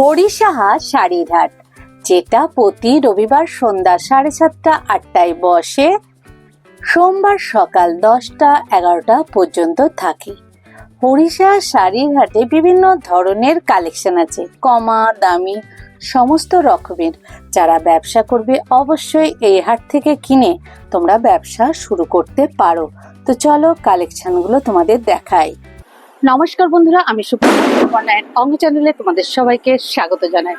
হরিসাহা শাড়ির হাট যেটা প্রতি রবিবার সন্ধ্যা সাড়ে সাতটা আটটায় বসে। সোমবার সকাল দশটা এগারোটা পর্যন্ত থাকে। হরিষা শাড়ির বিভিন্ন ধরনের কালেকশন আছে। কমা, দামি, সমস্ত রকমের। যারা ব্যবসা করবে অবশ্যই এই হাট থেকে কিনে তোমরা ব্যবসা শুরু করতে পারো। তো চলো কালেকশনগুলো তোমাদের দেখাই। নমস্কার বন্ধুরা, আমি সুপ্রিয়া অঙ্গ চ্যানেলে তোমাদের সবাইকে স্বাগত জানাই।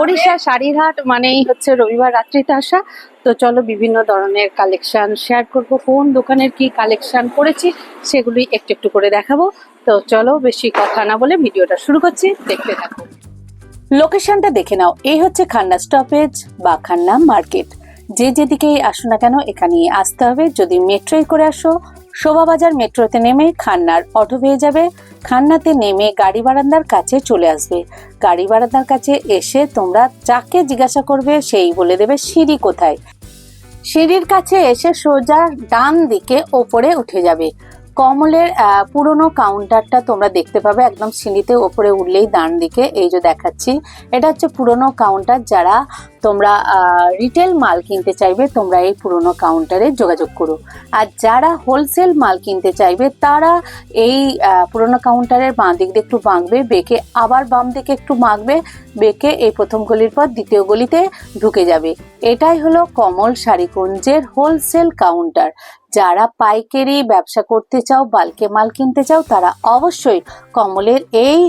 ওড়িশা শাড়ির হাট মানেই হচ্ছে রবিবার রাত্রিতে আসা। তো চলো বিভিন্ন ধরনের কালেকশন শেয়ার করব, কোন দোকানের কি কালেকশন করেছি সেগুলি একটু একটু করে দেখাবো। তো চলো বেশি কথা না বলে ভিডিওটা শুরু করছি, দেখতে থাকো। লোকেশনটা দেখে নাও, এই হচ্ছে খান্না স্টপেজ বা খান্না মার্কেট যে যেদিকেই আসো না কেন এখানে আসতে হবে। যদি মেট্রোয় করে আসো শোভাবাজার মেট্রোতে নেমে খান্নার অটো পেয়ে যাবে। খান্নাতে নেমে গাড়ি বারান্দার কাছে চলে আসবে। গাড়ি বারান্দার কাছে এসে তোমরা যাকে জিজ্ঞাসা করবে সেই বলে দেবে সিঁড়ি কোথায়। সিঁড়ির কাছে এসে সোজা ডান দিকে ওপরে উঠে যাবে। কমলের পুরনো কাউন্টারটা তোমরা দেখতে পাবে। একদম সিঁড়িতে ওপরে উঠলেই ডান দিকে এই যে দেখাচ্ছি। এটা হচ্ছে পুরনো কাউন্টার যারা তোমরা রিটেল মাল কিনতে চাইবে, তোমরা এই পুরনো কাউন্টারে যোগাযোগ করো। আর যারা হোলসেল মাল কিনতে চাইবে, তারা এই পুরনো কাউন্টারের বাঁ দিক দিয়ে একটু বাঁকবে বেঁকে আবার বাম দিকে একটু বাঁকবে বেঁকে এই প্রথম গলির পর দ্বিতীয় গলিতে ঢুকে যাবে। এটাই হলো কমল শাড়িকুঞ্জের হোলসেল কাউন্টার যারা পাইকারি ব্যবসা করতে চাও বালকে মাল কিনতে চাও, তারা অবশ্যই কমলের এই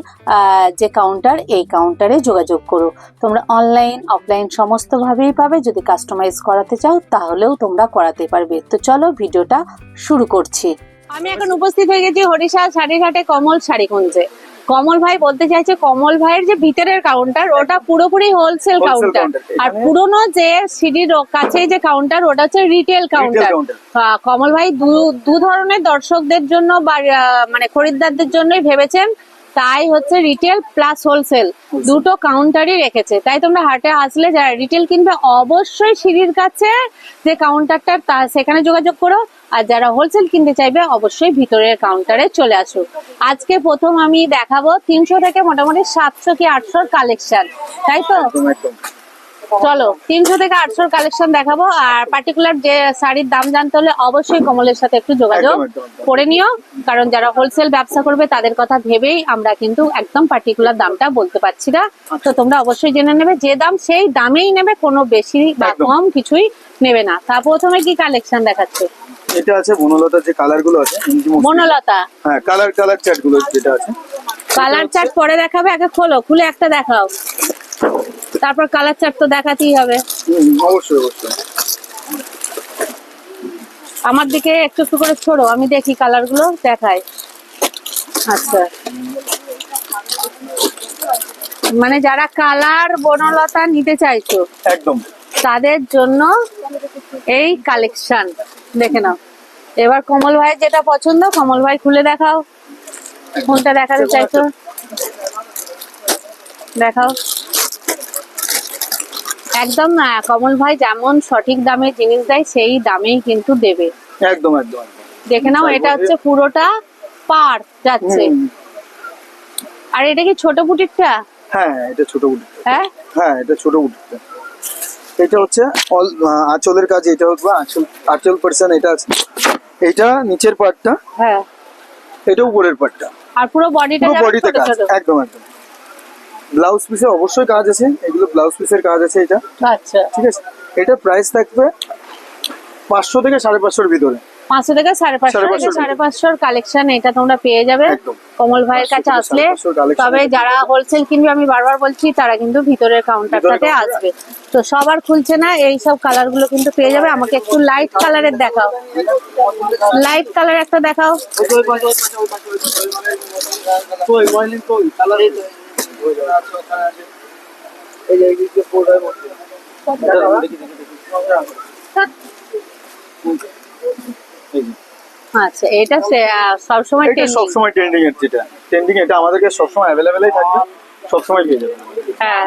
যে কাউন্টার এই কাউন্টারে যোগাযোগ করো। তোমরা অনলাইন অফলাইন সমস্তভাবেই পাবে। যদি কাস্টমাইজ করাতে চাও, তাহলেও তোমরা করাতে পারবে। তো চলো ভিডিওটা শুরু করছি। আমি এখন উপস্থিত হয়ে গেছি হরিষা শাড়িঘাটে কমল শাড়িকুঞ্জে কমল ভাই বলতে চাইছে কমল ভাইয়ের যে ভিতরের কাউন্টার ওটা পুরোপুরি হোলসেল কাউন্টার আর পুরোনো যে সিঁড়ির কাছে যে কাউন্টার ওটা হচ্ছে রিটেল কাউন্টার কমল ভাই দু ধরনের দর্শকদের জন্য বা মানে খরিদ্দারদের জন্যই ভেবেছেন তাই হচ্ছে রিটেল প্লাস হোলসেল দুটো কাউন্টারই রেখেছে। তাই তোমরা হাটে আসলে যারা রিটেল কিনবে অবশ্যই সিঁড়ির কাছে যে কাউন্টারটা সেখানে যোগাযোগ করো। আর যারা হোলসেল কিনতে চাইবে অবশ্যই ভিতরের কাউন্টারে চলে আসো। আজকে প্রথম আমি দেখাবো তিনশো থেকে মোটামুটি সাতশো কি আটশোর কালেকশন তাই তো? চলো তিনশো থেকে আটশোর কালেকশন দেখাবো আর পার্টিকুলার যে শাড়ির দাম জানতে হলে অবশ্যই কমলের সাথে একটু যোগাযোগ। করে নিও কারণ যারা হোলসেল ব্যবসা করবে তাদের কথা ভেবেই আমরা কিন্তু একদম পার্টিকুলার দামটা বলতে পারছি না। তো তোমরা অবশ্যই জেনে নেবে যে দাম সেই দামেই নেবে কোনো বেশি বা কম কিছুই নেবে না। তা প্রথমে কি কালেকশন দেখাচ্ছে? এটা আছে বনলতার যে কালারগুলো আছে বনলতা। হ্যাঁ কালার কালার চ্যাটগুলো যেটা আছে। কালার চার্ট পরে দেখাবে? আগে খোলো খুলে একটা দেখাও। তারপর কালার চার্ট তো দেখাতেই হবে। অবশ্যই অবশ্যই। আমার দিকে একটু একটু করে ছোড়ো আমি দেখি কালারগুলো দেখাই। আচ্ছা। মানে যারা কালার বনলতা নিতে চাইছো একদম। তাদের জন্য এই কালেকশন দেখে নাও। এবার কমল ভাইয়ের যেটা পছন্দ কমল ভাই খুলে দেখাও। কোনটা দেখাতে চাইছো? দেখাও। একদম না কমল ভাই যেমন সঠিক দামে জিনিস দেয় সেই দামেই কিন্তু দেবে। একদম একদম। দেখে নাও এটা হচ্ছে পুরোটা পার যাচ্ছে। আর এটা কি ছোট বুটিকটা হ্যাঁ এটা ছোট বুটিক হ্যাঁ? হ্যাঁ এটা ছোট বুটিক এটা হচ্ছে অল আঁচলের কাজ এটা হচ্ছে আঁচল আঁচল পার্সন এটা আছে। এটা নিচের পার্টটা হ্যাঁ। এটা উপরের পার্টটা আর পুরো বডিটা পুরো বডিতে কাজ একদম একদম। ব্লাউজ পিসে অবশ্যই কাজ আছে এগুলো ব্লাউজ পিসের কাজ আছে এটা। আচ্ছা। ঠিক আছে? এটা প্রাইস থাকবে পাঁচশো থেকে সাড়ে পাঁচশোর ভিতরে। পাঁচশো থেকে সাড়ে পাঁচশো সাড়ে পাঁচশোর সাড়ে পাঁচশোর কালেকশন এটা তোমরা পেয়ে যাবে। কমল ভাইয়ের কাছে আসলে তবে যারা হোলসেল কিনবে আমি বারবার বলছি তারা কিন্তু ভিতরের কাউন্টারটাতে আসবে। তো সবার খুলছে না এই সব কালারগুলো কিন্তু পেয়ে যাবে। আমাকে একটু লাইট কালারের দেখাও। লাইট কালার একটা দেখাও। আচ্ছা এটা সে- আহ, সবসময় এটা trending। সবসময় ট্রেন্ডিং এর যেটা। ট্রেন্ডিং এটা আমাদেরকে সবসময় অ্যাভেলেবেলই থাকবে সবসময় পেয়ে যাবে হ্যাঁ।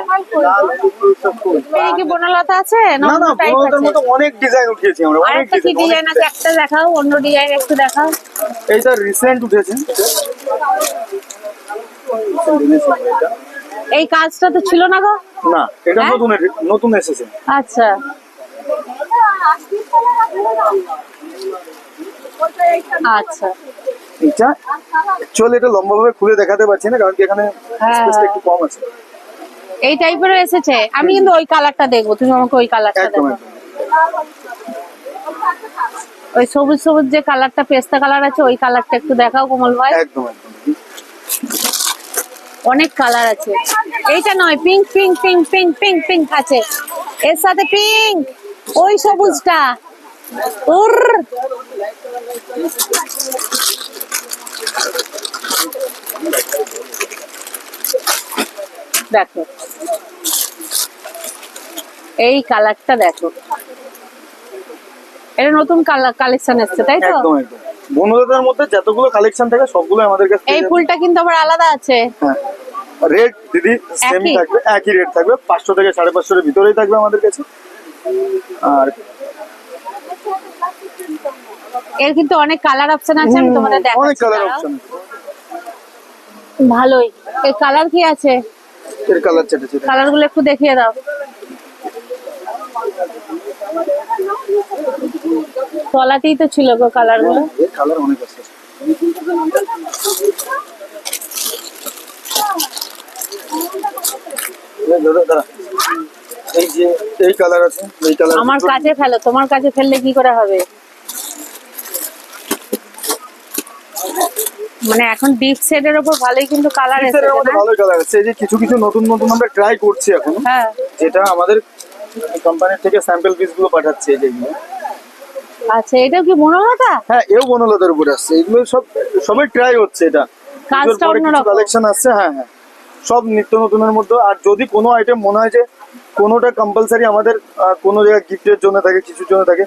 এই কি বনলতা আছে? না না? মতো অনেক ডিজাইন উঠিয়েছি আমরা অনেক আরেকটা কি ডিজাইন আছে? একটা দেখাও অন্য ডিজাইন একটু দেখাও। এইটা রিসেন্ট উঠেছে। এই কাজটা তো ছিল না গো। না এটা হ্যাঁ? নতুন নতুন এসেছে। আচ্ছা। আচ্ছা। এটা অ্যাকচুয়ালি এটা লম্বাভাবে খুলে দেখাতে পারছি না কারণ কি এখানে হ্যাঁ। স্পেসটা একটু কম আছে। এই টাইপের এসেছে। আমি কিন্তু ওই কালারটা দেখব। তুমি আমাকে ওই কালারটা দেখো। ওই সবুজ সবুজ যে কালারটা পেস্তা কালার আছে ওই কালারটা একটু দেখাও কোমল ভাই। একদম অনেক কালার আছে। এইটা নয় pink pink pink pink pink pink আছে। এর সাথে পিঙ্ক ওই সবুজটা। দেখো। এই কালারটা দেখো। এটা নতুন কালেকশন এসছে তাই তো? একদম একদম। বনলতার মধ্যে যতগুলো কালেকশন থাকে সবগুলো আমাদের কাছে এই ফুলটা কিন্তু আবার আলাদা আছে। হ্যাঁ। রেট দিদি সেম থাকবে একই রেট থাকবে। পাঁচশো থেকে সাড়ে পাঁচশোর ভিতরেই থাকবে আমাদের কাছে। আর এর কিন্তু অনেক কালার অপশন আছে আমি তোমাদের হুম, অনেক কালার অপশন ভালোই। এর কালার কি আছে? এর কালার চেটে চেটে কালারগুলো একটু দেখিয়ে দাও। তলাতেই তো ছিল গো কালারগুলো। এর কালার অনেক আছে। এই দাদা, দাঁড়া। এই যে এই কালার আছে এই কালার আমার কাছে ফেলো তোমার কাছে ফেললে কি করে হবে? মানে এখন ডিপ সেটের উপর ভালোই কিন্তু কালার এসেছে ভালো কালার আছে এই যে কিছু কিছু নতুন নতুন আমরা ট্রাই করছি এখন। হ্যাঁ। যেটা আমাদের কোম্পানির থেকে স্যাম্পল পিসগুলো পাঠাচ্ছে এই যেগুলো আচ্ছা এটাও কি বনলতা? হ্যাঁ এও বনলতার উপরে আসছে। এগুলো সব সবাই ট্রাই হচ্ছে এটা। কাজটা অন্যরকম। কালেকশন আসছে হ্যাঁ হ্যাঁ। সব নিত্য নতুনের মধ্যে। আর যদি কোনো আইটেম মনে হয় যে কোনোটা কম্পালসারি আমাদের কোনো জায়গায় গিফটের জন্য থাকে কিছুর জন্য থাকে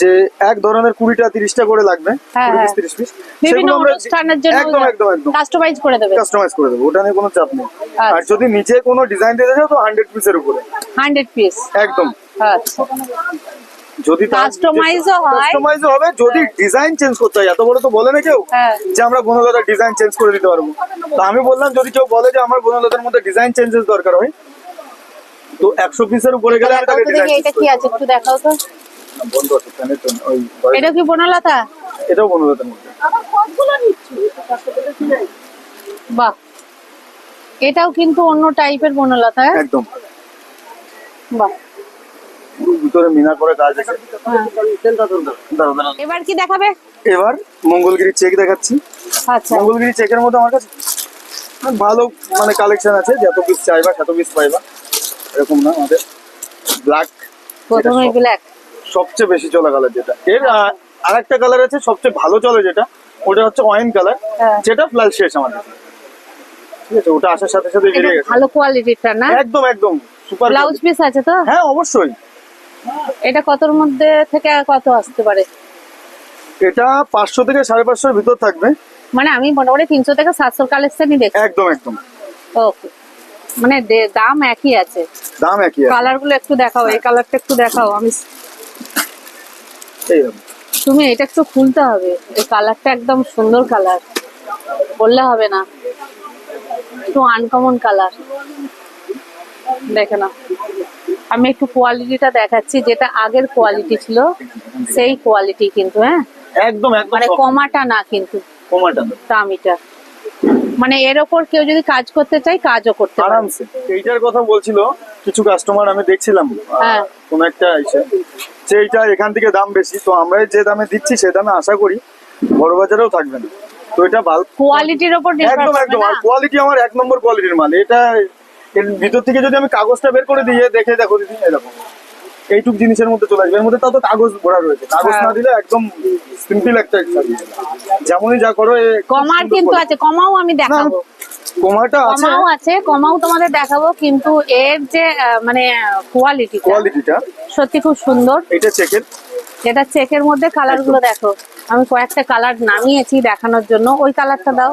যে এক ধরনের কুড়িটা তিরিশটা করে লাগবে হ্যাঁ, কুড়ি পিস হ্যাঁ। তিরিশ পিস বিভিন্ন অনুষ্ঠানের জন্য একদম একদম একদম। কাস্টমাইজ করে দেবে। কাস্টমাইজ করে দেবো ওটা নিয়ে কোনো চাপ নেই। আর আচ্ছা। যদি নিচে কোনো ডিজাইন দিতে চাও তো হান্ড্রেড পিসের উপরে। হান্ড্রেড পিস একদম। আচ্ছা। যদি হয়। হবে যদি ডিজাইন চেঞ্জ করতে হয় এত বড় তো বলে না কেউ হ্যাঁ। যে আমরা বনলতার ডিজাইন চেঞ্জ করে দিতে পারব। তো আমি বললাম যদি কেউ বলে যে আমার বনলতার মধ্যে ডিজাইন চেঞ্জেস দরকার হয় তো একশো পিসের উপরে গেলে আমি তাকে ডিজাইন এটা কি আছে একটু দেখাও তো। বন্ধ আছে ফ্যানের জন্য ওই এটা কি বনলতা? এটাও বনলতার মধ্যে। বাহ। এটাও কিন্তু অন্য টাইপের বনলতা হ্যাঁ? একদম। বাহ। ভিতরে মিনা করে কাজ আছে। হ্যাঁ। এবার কি দেখাবে? এবার মঙ্গলগিরি চেক দেখাচ্ছি। আচ্ছা। মঙ্গলগিরি চেকের মধ্যে আমার কাছে ভালো মানে কালেকশন আছে যত পিস চাইবা তত পিস পাইবা। এরকম না আমাদের। ব্ল্যাক প্রথমে ব্ল্যাক সবচেয়ে বেশি চলা কালার যেটা। এর আর একটা কালার আছে সবচেয়ে ভালো চলে যেটা ওটা হচ্ছে ওয়াইন কালার হ্যাঁ। যেটা ফ্লাল শেষ আমাদের। ঠিক আছে ওটা আসার সাথে সাথে বেরিয়ে গেছে। ভালো কোয়ালিটিটা না? একদম একদম সুপার ব্লাউজ পিস আছে তো? হ্যাঁ অবশ্যই। এটা কতর মধ্যে থেকে কত আসতে পারে? এটা পাঁচশো থেকে সাড়ে পাঁচশোর ভিতর থাকবে। মানে আমি মোটামুটি তিনশো থেকে সাতশো কালেকশনই দেখছি। একদম একদম। ওকে। মানে দাম একই আছে। দাম একই কালারগুলো একটু দেখাও এই কালারটা একটু দেখাও আমি তুমি এটা একটু খুলতে হবে। এই কালারটা একদম সুন্দর কালার বললে হবে না। একটু আনকমন কালার দেখে না আমি একটু কোয়ালিটিটা দেখাচ্ছি যেটা আগের কোয়ালিটি ছিল সেই কোয়ালিটি কিন্তু হ্যাঁ? একদম মানে কমাটা না কিন্তু। কমাটা দামিটা। মানে এর ওপর কেউ যদি কাজ করতে চায় কাজও করতে পারে। আরামসে। এইটার কথা বলছিল কিছু কাস্টমার আমি দেখছিলাম হ্যাঁ। কোন একটা এসে। যে এইটা এখান থেকে দাম বেশি তো আমরা যে দামে দিচ্ছি সে দামে আশা করি বড় বাজারেও থাকবে না। তো এটা বাল্ক কোয়ালিটির নির্ভর একদম একদম। কোয়ালিটি আমার এক নম্বর কোয়ালিটির মাল। এটা ভিতর থেকে যদি আমি কাগজটা বের করে দিই এ দেখে দেখো দিদি এরকম। এইটুক জিনিসের মধ্যে চলে আসবে। এর মধ্যে তো কাগজ ভরা রয়েছে। কাগজ হ্যাঁ। না দিলে একদম সিম্পল একটা। যেমনই যা করো কমার কিন্তু আছে কমাও আমি দেখাবো। কমাটা আছে। কমাও আছে কমাও তোমাদের দেখাবো কিন্তু এর যে মানে কোয়ালিটি কোয়ালিটিটা সত্যি খুব সুন্দর। এটা চেকের এটা চেকের মধ্যে কালারগুলো দেখো। আমি কয়েকটা কালার নামিয়েছি দেখানোর জন্য। ওই কালারটা দাও।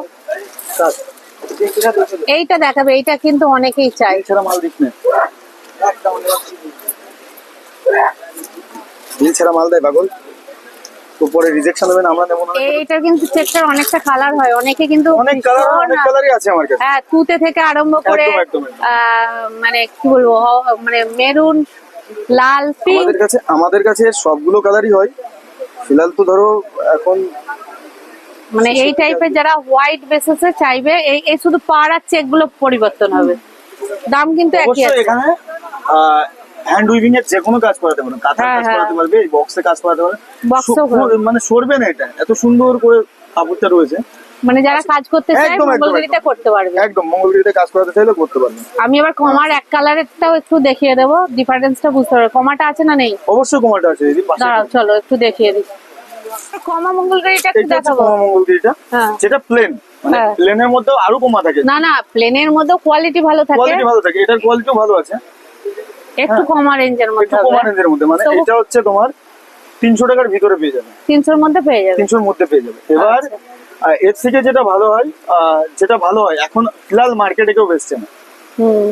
এইটা দেখাবে এইটা কিন্তু অনেকেই চাই মাল ছাড়া মাল দেয় পাগল তো পরে রিজেকশন হবে না আমরা নেব না। এইটা কিন্তু চেকটার অনেকটা কালার হয় অনেকে কিন্তু অনেক কালার অনেক কালারই আছে আমার কাছে। হ্যাঁ তুতে থেকে আরম্ভ করে মানে কি বলব মানে মেরুন লাল পিঙ্ক। আমাদের কাছে আমাদের কাছে সবগুলো কালারই হয়। ফিলহাল তো ধরো এখন মানে এই টাইপের যারা হোয়াইট বেসেসে চাইবে এই এই শুধু পাড়ার আর চেকগুলো পরিবর্তন হবে। দাম কিন্তু একই আছে। এখানে হ্যান্ড উইভিং এর যে কোনো কাজ করাতে পারবে কাঁথার হ্যাঁ, কাজ হ্যাঁ। করাতে পারবে বক্সে কাজ করাতে পারবে। মানে সরবে না এটা এত সুন্দর করে কাপড়টা রয়েছে। মানে যারা কাজ করতে চায় মঙ্গলগিরিতে করতে পারবে। একদম মঙ্গলগিরিতে কাজ করাতে চাইলে করতে পারবে। আমি এবার কমার এক কালারেরটাও একটু দেখিয়ে দেবো ডিফারেন্সটা বুঝতে পারবে কমাটা আছে না নেই? অবশ্যই কমাটা আছে দিদি দাঁড়াও চলো একটু দেখিয়ে দিই। কমা মঙ্গলগিরিটা একটু দেখাবো। কমা মঙ্গলগিরিটা হ্যাঁ। যেটা প্লেন মানে হ্যাঁ। প্লেনের মধ্যেও আরও কমা থাকে। না না প্লেনের মধ্যে কোয়ালিটি ভালো থাকে। কোয়ালিটি ভালো থাকে এটার কোয়ালিটিও ভালো আছে। একটু কমা রেঞ্জের মধ্যে কমা রেঞ্জের মধ্যে। মানে এটা হচ্ছে তোমার তিনশো টাকার ভিতরে পেয়ে যাবে। তিনশোর মধ্যে পেয়ে যাবে। তিনশোর মধ্যে পেয়ে যাবে। এবার আচ্ছা। এর থেকে যেটা ভালো হয় যেটা ভালো হয় এখন ফিলহাল মার্কেটে কেউ বেচছে না। হুম।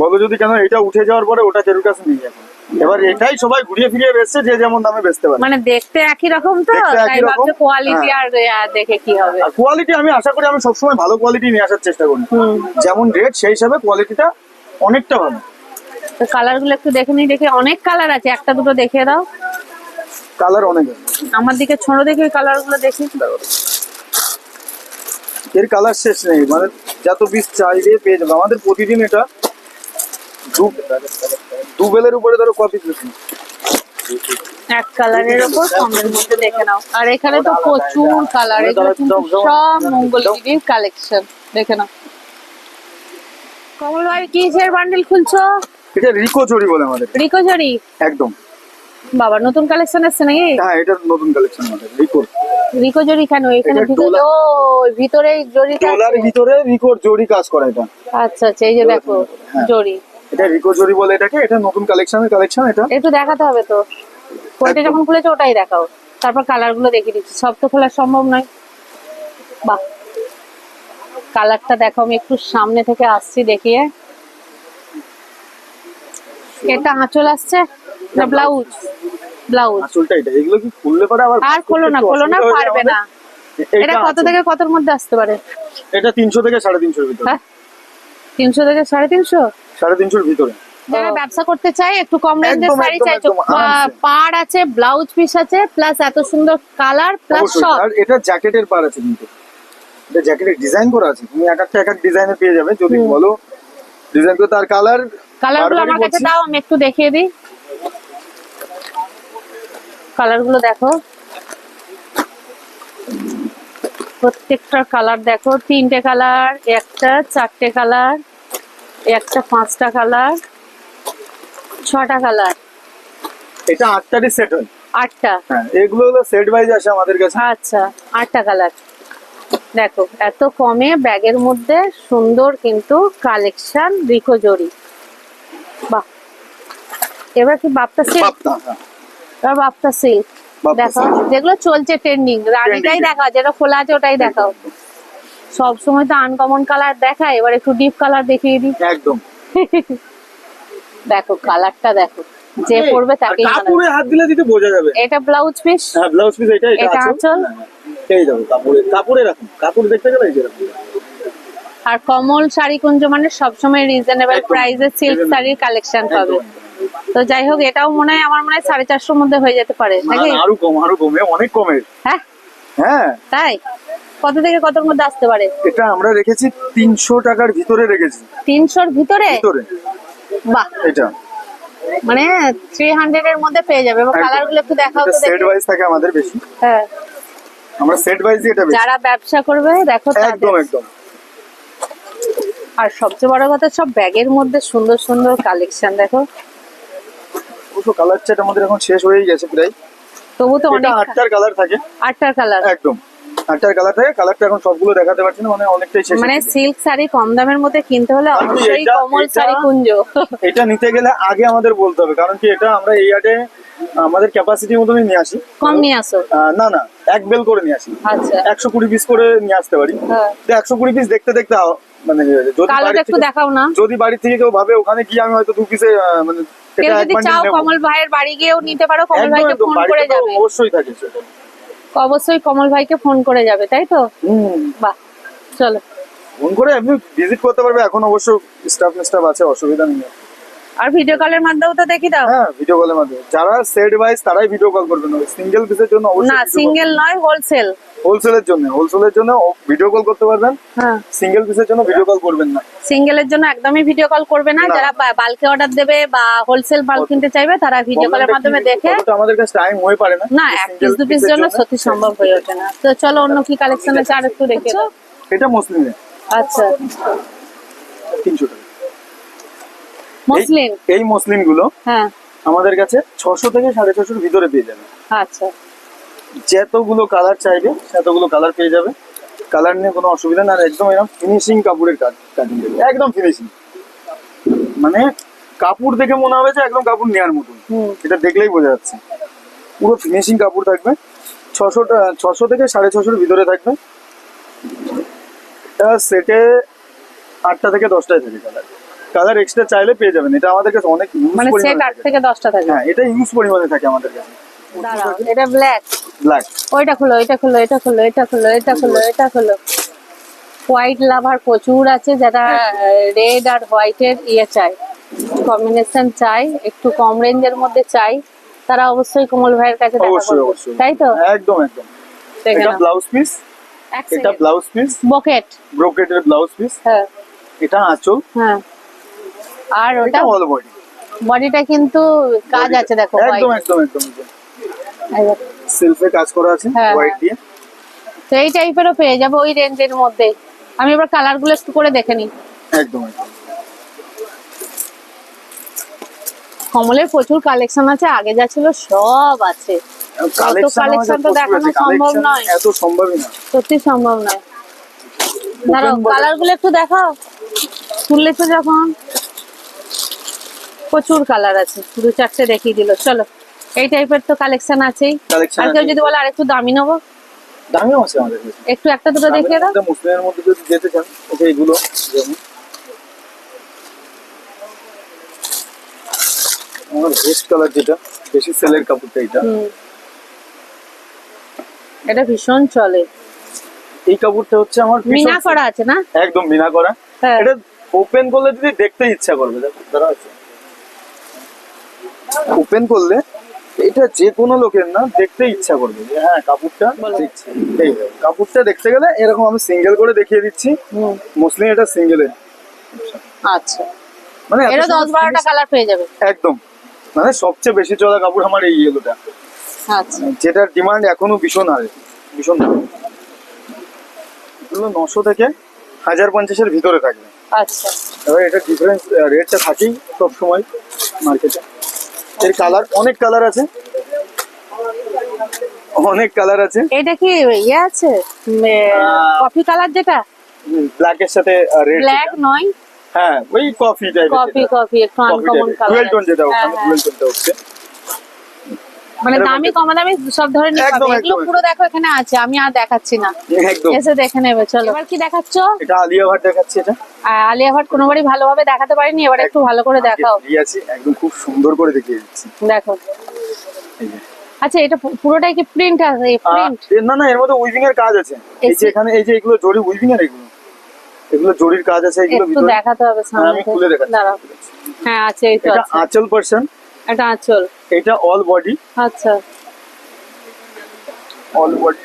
বলো যদি কেন এটা উঠে যাওয়ার পরে ওটা কেউ কাছে নিয়ে যাবে এবার এটাই সবাই ঘুরিয়ে ফিরিয়ে বেচছে যে যেমন দামে বেচতে পারে। মানে দেখতে একই রকম তো তাই ভাবছে কোয়ালিটি হ্যাঁ। আর দেখে কি হবে। আর কোয়ালিটি আমি আশা করি আমি সবসময় ভালো কোয়ালিটি নিয়ে আসার চেষ্টা করি। যেমন রেট সেই হিসাবে কোয়ালিটিটা অনেকটা ভালো। তো কালারগুলো একটু দেখে নিই দেখে অনেক কালার আছে একটা দুটো দেখিয়ে দাও। কালার অনেক আছে। আমার দিকে ছোঁড়ো দেখে কালারগুলো দেখি। এর কালার শেষ নেই মানে যত পিস চাইবে পেয়ে যাবে। আমাদের প্রতিদিন এটা দু- বেলের উপরে ধরো কপি এক কালারের উপর কমের মধ্যে দেখে নাও। আর এখানে তো প্রচুর কালার এগুলো কিন্তু সব মঙ্গলগিরির কালেকশন দেখে নাও। কমল ভাই কিসের বান্ডিল খুলছো? এটা রিকো চড়ি বলে আমাদের। রিকো জরি একদম। বাবা নতুন কালেকশন এসছে নাকি? হ্যাঁ এটা নতুন কালেকশন আমাদের রিকো রিকো জরি কেন? এখানে ভিতরে ও ভিতরে জরিটা ডলার ভিতরে রিকোর জড়ি কাজ করা এটা। আচ্ছা আচ্ছা এই যে দেখো হ্যাঁ। জরি এটা রিকো জড়ি বলে এটাকে এটা নতুন কালেকশনের কালেকশন এটা। একটু দেখাতে হবে তো। একদম। যখন খুলেছে ওটাই দেখাও। তারপর কালারগুলো দেখিয়ে দিচ্ছি। সব তো খোলা সম্ভব নয়। বাহ। কালারটা দেখো আমি একটু সামনে থেকে আসছি দেখিয়ে। এটা আঁচল আসছে না ব্লাউজ ব্লাউজ। আসলটা এটা এগুলো কি খুললে পরে আবার আর খোলো না খোলো না হয়ে পারবে না। এটা কত থেকে কতর মধ্যে আসতে পারে? এটা তিনশো থেকে সাড়ে তিনশোর ভিতরে। হ্যাঁ? তিনশো থেকে সাড়ে তিনশো? সাড়ে তিনশোর ভিতরে। যারা ব্যবসা করতে চায় একটু কম রেঞ্জের শাড়ি চাইছো পাড় আছে ব্লাউজ পিস আছে প্লাস এত সুন্দর কালার প্লাস সব আর এটা জ্যাকেটের পার আছে কিন্তু। এটা জ্যাকেটের ডিজাইন করা আছে। তুমি এক একটা এক এক ডিজাইনে পেয়ে যাবে যদি বলো। ডিজাইন করে তার কালার কালারগুলো আমার কাছে দাও আমি একটু দেখিয়ে দিই। কালারগুলো দেখো। প্রত্যেকটার কালার দেখো। তিনটে কালার একটা চারটে কালার একটা পাঁচটা কালার ছটা কালার এটা আটটারই সেট হয়। আটটা? হ্যাঁ এগুলো হলো সেট ওয়াইজ আসে আমাদের কাছে। আচ্ছা আটটা কালার দেখো এত কমে ব্যাগের মধ্যে সুন্দর কিন্তু কালেকশন রিকো জরি বাহ। এবার কি বাপ্তা সিল্ক হ্যাঁ। এবার বাপ্তা সিল্ক দেখো যেগুলো চলছে ট্রেন্ডিং রানিটাই। দেখাও যেটা খোলা আছে ওটাই দেখাও। সব সময় তো আনকমন কালার দেখায় এবার একটু ডিপ কালার দেখিয়ে দিই। একদম। দেখো কালারটা দেখো যে আর তাকেই কাপড়ে হাত দিলে দিতে বোঝা যাবে। এটা ব্লাউজ পিস হ্যাঁ ব্লাউজ পিস এটা এটা আঁচল? এই দেখো কাপড়ে কাপড়ে রাখুন কাপড় দেখতে গেলে এই যে। আর কমল শাড়ি কুঞ্জ মানে সবসময় রিজনেবল। প্রাইসে সিল্ক শাড়ির কালেকশন পাবে। তো যাই হোক এটাও মনে হয় আমার মনে হয় সাড়ে চারশোর মধ্যে হয়ে যেতে পারে নাকি? আরও কম আরও কমে অনেক কমের হ্যাঁ? হ্যাঁ। তাই? কত থেকে কতর মধ্যে আসতে পারে? এটা আমরা রেখেছি তিনশো টাকার ভিতরে রেখেছি। তিনশোর ভিতরে? ভিতরে। বাহ। এটা। মানে থ্রি হান্ড্রেড এর মধ্যে পেয়ে যাবে। এবার কালারগুলো একটু দেখাও তো সেট ওয়াইজ থাকে আমাদের বেশি। হ্যাঁ। আমরা সেট ওয়াইজ এটা যারা ব্যবসা করবে দেখো একদম একদম। আর সবচেয়ে বড় কথা সব ব্যাগের মধ্যে সুন্দর সুন্দর কালেকশন দেখো। অবশ্য কালার চার্ট আমাদের এখন শেষ হয়েই গেছে প্রায়। তবু তো অনেক আটটার কালার থাকে। আটটার কালার একদম। আটটার কালার থাকে। কালারটা এখন সবগুলো দেখাতে পারছি না মানে অনেকটাই শেষ মানে সিল্ক শাড়ি কম দামের মধ্যে কিনতে হলে অবশ্যই কমল শাড়ি কুঞ্জ। এটা নিতে গেলে আগে আমাদের বলতে হবে কারণ কি এটা আমরা এই আটে আমাদের ক্যাপাসিটি মতনই নিয়ে আসি। কম নিয়ে আসো। না না এক বেল করে নিয়ে আসি। আচ্ছা। একশো কুড়ি পিস করে নিয়ে আসতে পারি। হ্যাঁ। তো একশো কুড়ি পিস দেখতে দেখতে মানে যদি বাড়ি একটু থেকে দেখাও না। যদি বাড়ি থেকে কেউ ভাবে ওখানে গিয়ে আমি হয়তো দু পিসে মানে যদি চাও কমল ভাইয়ের বাড়ি গিয়েও নিতে পারো কমল ভাইকে ফোন করে যাবে। অবশ্যই থাকে অবশ্যই কমল ভাইকে ফোন করে যাবে তাই তো? বাহ চলো। ফোন করে আপনি ভিজিট করতে পারবে এখন অবশ্য স্টাফ স্টাফ আছে অসুবিধা নেই। আর ভিডিও কলের মাধ্যমেও তো দেখি দাও। হ্যাঁ ভিডিও কলের মাধ্যমে। যারা সেট ওয়াইজ তারাই ভিডিও কল করবেন সিঙ্গেল পিসের জন্য না সিঙ্গেল নয় হোলসেল হোলসেলের জন্য হোলসেলের জন্য ভিডিও কল করতে পারবেন। হ্যাঁ। সিঙ্গেল পিসের জন্য ভিডিও কল করবেন না। সিঙ্গেলের জন্য একদমই ভিডিও কল করবে না। না। যারা বাল্কে অর্ডার দেবে বা হোলসেল মাল কিনতে চাইবে তারা ভিডিও কলের মাধ্যমে দেখে। আমাদের কাছে টাইম হয়ে পারে না। না এক পিস দু পিস জন্য সত্যি সম্ভব হয়ে ওঠে না। তো চলো অন্য কি কালেকশন আছে? আর একটু দেখে। এটা মুসলিমে। আচ্ছা। তিনশো টাকা। মুসলিম? এই মুসলিমগুলো হ্যাঁ। আমাদের কাছে ছশো থেকে সাড়ে ছশোর ভিতরে পেয়ে যাবে। আচ্ছা। যতগুলো কালার চাইবে ততগুলো কালার পেয়ে যাবে। কালার নিয়ে কোনো অসুবিধা না আর একদম এরকম ফিনিশিং কাপড়ের কাজ একদম ফিনিশিং মানে কাপড় দেখে মনে হবে যে একদম কাপড় নেওয়ার মতন। এটা দেখলেই বোঝা যাচ্ছে। পুরো ফিনিশিং কাপড় থাকবে। ছশো ছশো থেকে সাড়ে ছশোর ভিতরে থাকবে। সেটে আটটা থেকে দশটায় থাকে কালার কালার এক্সট্রা চাইলে পেয়ে যাবেন। এটা আমাদের কাছে অনেক ইউজ মানে সেট পরিমাণে আট থাকে। থেকে দশটা থাকে। হ্যাঁ এটা ইউজ পরিমাণে থাকে আমাদের কাছে। দাঁড়াও এটা ব্ল্যাক ব্ল্যাক ওইটা খুলো এটা খুলো এটা খুলো এটা খুলো এটা খুলো এটা খুলো। হোয়াইট লাভার প্রচুর আছে যারা রেড আর হোয়াইটের ইয়ে চাই কম্বিনেশন চাই একটু কম রেঞ্জের মধ্যে চাই তারা অবশ্যই কমল ভাইয়ের কাছে দেখা অবশ্যই করবে। অবশ্যই। তাই তো? একদম একদম। এটা ব্লাউজ পিস এটা ব্লাউজ পিস বকেট ব্রোকেটের ব্লাউজ পিস হ্যাঁ। এটা আঁচল। হ্যাঁ। আর ওটা অল বডি বডিটা কিন্তু কাজ আছে দেখো একদম একদম একদম সেলফে কাজ করা আছে হ্যাঁ, হোয়াইট হ্যাঁ। দিয়ে। তো এই টাইপেরও পেয়ে যাব ওই রেঞ্জের মধ্যে। আমি এবার কালারগুলো একটু করে দেখে নিই। একদম কমলের প্রচুর কালেকশন আছে আগে যা ছিল সব আছে। কালেকশন তো দেখানো সম্ভব নয়। এত সম্ভবই না। সত্যি সম্ভব নয়। দাঁড়াও কালারগুলো একটু দেখাও। তুললেছো যখন প্রচুর কালার আছে। দু চারটে দেখিয়ে দিল। চলো এই টাইপের তো কালেকশন আছেই। আর কেউ যদি বলে আর একটু দামি নেব? দামিও আছে আমাদের একটু একটা দুটো দেখিয়ে দাও। মুসলিমের মধ্যে যদি যেতে চান এটা এগুলো আমার বেস্ট কালার যেটা বেশি সেলের কাপড়টা এটা। এটা ভীষণ চলে। এই কাপড়টা হচ্ছে আমার মিনা করা আছে না? একদম মিনা করা। হ্যাঁ। এটা ওপেন করলে যদি দেখতে ইচ্ছা করবে দাঁড়া আছে ওপেন করলে এটা যে কোনো লোকের না দেখতে ইচ্ছা করবে যে হ্যাঁ কাপড়টা দেখছি। কাপড়টা দেখতে গেলে এরকম আমি সিঙ্গেল করে দেখিয়ে দিচ্ছি। মুসলিম এটা সিঙ্গেলে আচ্ছা। মানে এটা দশ সুন্দর বারোটা finish- কালার পেয়ে যাবে। একদম। মানে সবচেয়ে বেশি চলা কাপড় আমার এই ইয়েলোটা আচ্ছা। যেটার ডিমান্ড এখনও ভীষণ হারে ভীষণ এগুলো নশো থেকে হাজার পঞ্চাশের ভিতরে থাকবে। আচ্ছা। এবার এটা ডিফারেন্স রেটটা থাকেই সব সময় মার্কেটে এর কালার অনেক কালার আছে। অনেক কালার আছে। এটা কি ইয়ে আছে? কফি কালার যেটা? ব্ল্যাকের সাথে রেড ব্ল্যাক নয়? হ্যাঁ ওই কফি টাইপের কফি কফি একটু আনকমন কালার ডুয়েল টোন যেটা ওখানে ডুয়েল টোনটা হচ্ছে মানে দামি কম দামি সব ধরনের পাবে এগুলো পুরো দেখো এখানে আছে আমি আর দেখাচ্ছি না। এসে দেখে নেবে চলো। এবার কি দেখাচ্ছ? এটা আলিয়া ভাট দেখাচ্ছি এটা। আলিয়া ভাট কোনোবারই ভালোভাবে দেখাতে পারিনি এবার একটু ভালো করে দেখাও। একদম খুব সুন্দর করে দেখিয়ে দিচ্ছি দেখো আচ্ছা এটা পুরোটাই কি প্রিন্ট আছে? প্রিন্ট না না এর মধ্যে উইভিং এর কাজ আছে। এই যে এখানে এই যে এগুলো জরি উইভিং এর এগুলো। এগুলো জরির কাজ আছে এগুলো একটু দেখাতে হবে হ্যাঁ, সামনে আমি খুলে দেখাচ্ছি দাঁড়াও। হ্যাঁ আছে এই তো এটা আঁচল পার্সন এটা আঁচল। এটা অল বডি আচ্ছা। অল বডি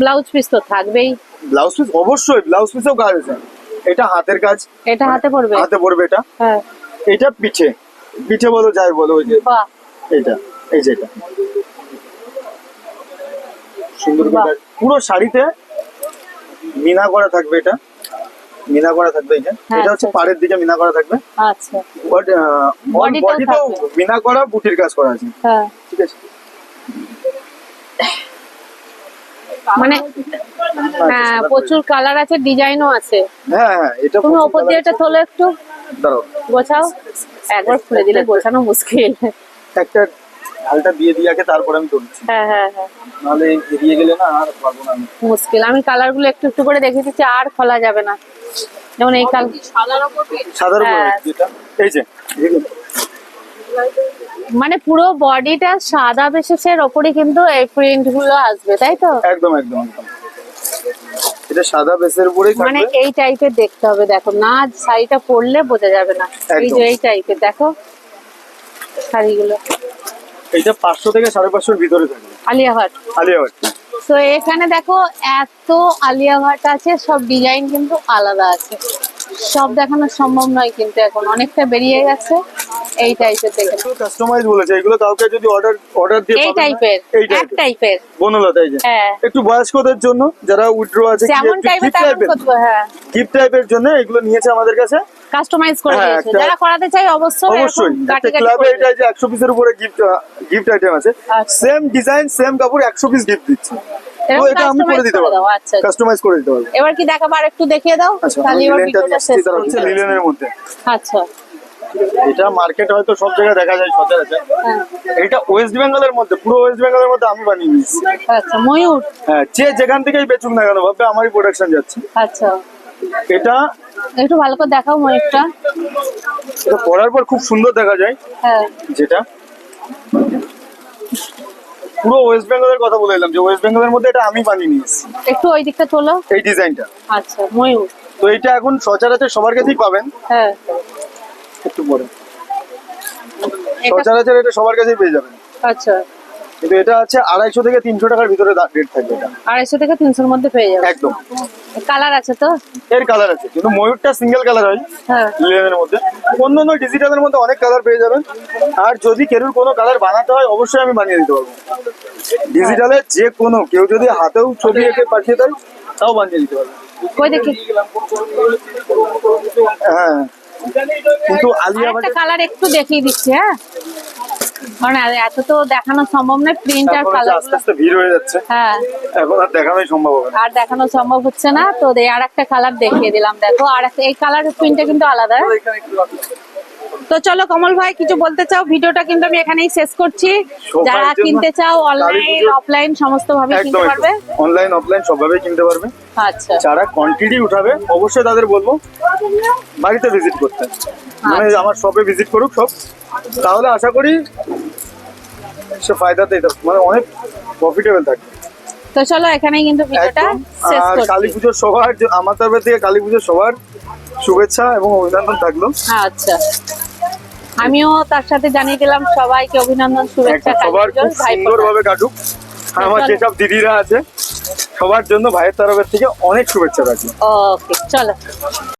ব্লাউজ পিস তো থাকবেই। ব্লাউজ পিস অবশ্যই ব্লাউজ পিসেও কাজ আছে। এটা হাতের কাজ। এটা হাতে পড়বে? হাতে পড়বে এটা। হ্যাঁ। এটা পিঠে। পিঠে বলো যাই বলো ওই যে। বাহ। এইটা এই যে এটা। সুন্দর করে পুরো শাড়িতে মিনা করা থাকবে এটা। মিনা করা থাকবে এই যে। হ্যাঁ, এটা হচ্ছে আচ্ছা, পাড়ের দিকে মিনা করা থাকবে। আচ্ছা। বাট Body-তেও বডিতেও মিনা করা বুটির কাজ করা আছে। হ্যাঁ। ঠিক আছে? মানে আচ্ছা, হ্যাঁ প্রচুর কালার আছে ডিজাইনও আছে। হ্যাঁ হ্যাঁ এটা তুমি ওপর দিয়ে এটা তোলো একটু। দাঁড়াও। গোছাও। একবার খুলে দিলে গোছানো মুশকিল। একটা ঢালটা দিয়ে দিয়ে আগে তারপর আমি তুলছি। হ্যাঁ হ্যাঁ হ্যাঁ। নাহলে এড়িয়ে গেলে না আর পারব না আমি। মুশকিল। আমি কালারগুলো একটু একটু করে দেখিয়ে দিচ্ছি আর খোলা যাবে না। যেমন এই কাল সাদার উপর হ্যাঁ। যেটা এই যে দেখুন। মানে পুরো বডিটা সাদা বেসেসের ওপরে কিন্তু এই প্রিন্টগুলো আসবে তাই তো? একদম একদম একদম। এটা সাদা বেসের উপরেই মানে এই টাইপের দেখতে হবে দেখো না শাড়িটা পরলে বোঝা যাবে না। এই যে এই টাইপের দেখো শাড়িগুলো। এইটা পাঁচশো থেকে সাড়ে পাঁচশোর ভিতরে থাকবে। আলিয়া ভাট আলিয়া ভাট তো এখানে দেখো এত আলিয়া ভাট আছে সব ডিজাইন কিন্তু আলাদা আছে। সব দেখানো সম্ভব নয় কিন্তু এখন অনেকটা বেরিয়ে গেছে। এই টাইপের দেখে কাস্টমাইজ বলেছে। এগুলো কাউকে যদি অর্ডার অর্ডার দিয়ে এই টাইপের এই এক টাইপের বনলতা এই যে। হ্যাঁ। একটু বয়স্কদের জন্য যারা উইড্রো আছে যেমন টাইপের গিফট তেমন করব হ্যাঁ। গিফট টাইপের জন্য এগুলো নিয়েছে আমাদের কাছে। কাস্টমাইজ করে হ্যাঁ, দিয়েছে। যারা করাতে চাই অবশ্যই অবশ্যই। কাটি একটা ক্লাবে এটা যে একশো পিসের উপরে গিফট গিফট আইটেম আছে। সেম ডিজাইন সেম কাপড় একশো পিস গিফট দিচ্ছে। তো এটা আমি করে দিতে পারব। আচ্ছা কাস্টমাইজ করে দিতে পারব। এবার কি দেখাবো আর একটু দেখিয়ে দাও? আচ্ছা তাহলে এবার ভিডিওটা শেষ হচ্ছে লিলেনের মধ্যে। আচ্ছা। এটা মার্কেট হয়তো সব জায়গায় দেখা যায় সচরাচর। হ্যাঁ। এটা ওয়েস্ট বেঙ্গলের মধ্যে পুরো ওয়েস্ট বেঙ্গলের মধ্যে আমি বানিয়ে নিয়েছি। আচ্ছা ময়ূর? হ্যাঁ যে যেখান থেকেই বেচুক না কেন ভাববে আমারই প্রোডাকশন যাচ্ছে। আচ্ছা। এটা একটু ভালো করে দেখাও ময়ূরটা। এটা পরার পর খুব সুন্দর দেখা যায়। হ্যাঁ। যেটা পুরো ওয়েস্ট বেঙ্গলের কথা বলে দিলাম যে ওয়েস্ট বেঙ্গলের মধ্যে এটা আমি বানিয়ে নিয়েছি একটু ওই দিকটা তোলো। এই ডিজাইনটা। আচ্ছা ময়ূর। তো এটা এখন সচরাচর সবার কাছেই পাবেন। হ্যাঁ। একটু পরে। সচরাচর এটা সবার কাছেই পেয়ে যাবেন। আচ্ছা। কিন্তু এটা আছে আড়াইশো থেকে তিনশো টাকার ভিতরে রেট থাকবে এটা। আড়াইশো থেকে তিনশোর মধ্যে পেয়ে যাবে একদম। কালার আছে তো? এর কালার আছে কিন্তু ময়ূরটা সিঙ্গেল কালার হয় হ্যাঁ। মধ্যে। অন্য অন্য ডিজিটালের মধ্যে অনেক কালার পেয়ে যাবেন। আর যদি কেউর কোনো কালার বানাতে হয় অবশ্যই আমি বানিয়ে দিতে পারব। ডিজিটালে যে কোনো কেউ যদি হাতেও ছবি এঁকে পাঠিয়ে দেয় তাও বানিয়ে দিতে পারব। দেখি। হ্যাঁ। কিন্তু আলিয়া কালার একটু দেখিয়ে দিচ্ছি হ্যাঁ? মানে এত তো দেখানো সম্ভব নয় প্রিন্ট আর কালার আস্তে আস্তে ভিড় হয়ে যাচ্ছে হ্যাঁ। এখন আর দেখানোই সম্ভব হবে আর দেখানো সম্ভব হচ্ছে না তো আর একটা কালার দেখিয়ে দিলাম দেখো আর একটা এই কালার প্রিন্টটা কিন্তু আলাদা। তো চলো কমল ভাই কিছু বলতে চাও? ভিডিওটা কিন্তু আমি এখানেই শেষ করছি। যারা কিনতে চাও অনলাইন অফলাইন সমস্ত ভাবে কিনতে পারবে। অনলাইন অফলাইন সবভাবেই কিনতে পারবে। আচ্ছা। যারা কোয়ান্টিটি উঠাবে অবশ্যই তাদের বলব বাড়িতে ভিজিট করতে। মানে আচ্ছা। আমার শপে ভিজিট করুক সব। তাহলে আশা করি সে ফায়দাতে এটা মানে অনেক প্রফিটেবল থাকবে তো চলো এখানেই কিন্তু ভিডিওটা শেষ আর কালী করছি পুজোর সবার আমার তরফ থেকে কালী পুজোর সবার শুভেচ্ছা এবং অভিনন্দন থাকল। আচ্ছা। আমিও তার সাথে জানিয়ে দিলাম সবাইকে অভিনন্দন শুভেচ্ছা সবার কালী খুব পুজোর, ভাইফোঁটা। সুন্দর ভাবে কাটুক আমার যেসব দিদিরা আছে সবার জন্য ভাইয়ের তরফের থেকে অনেক শুভেচ্ছা রাখি ওকে চলো।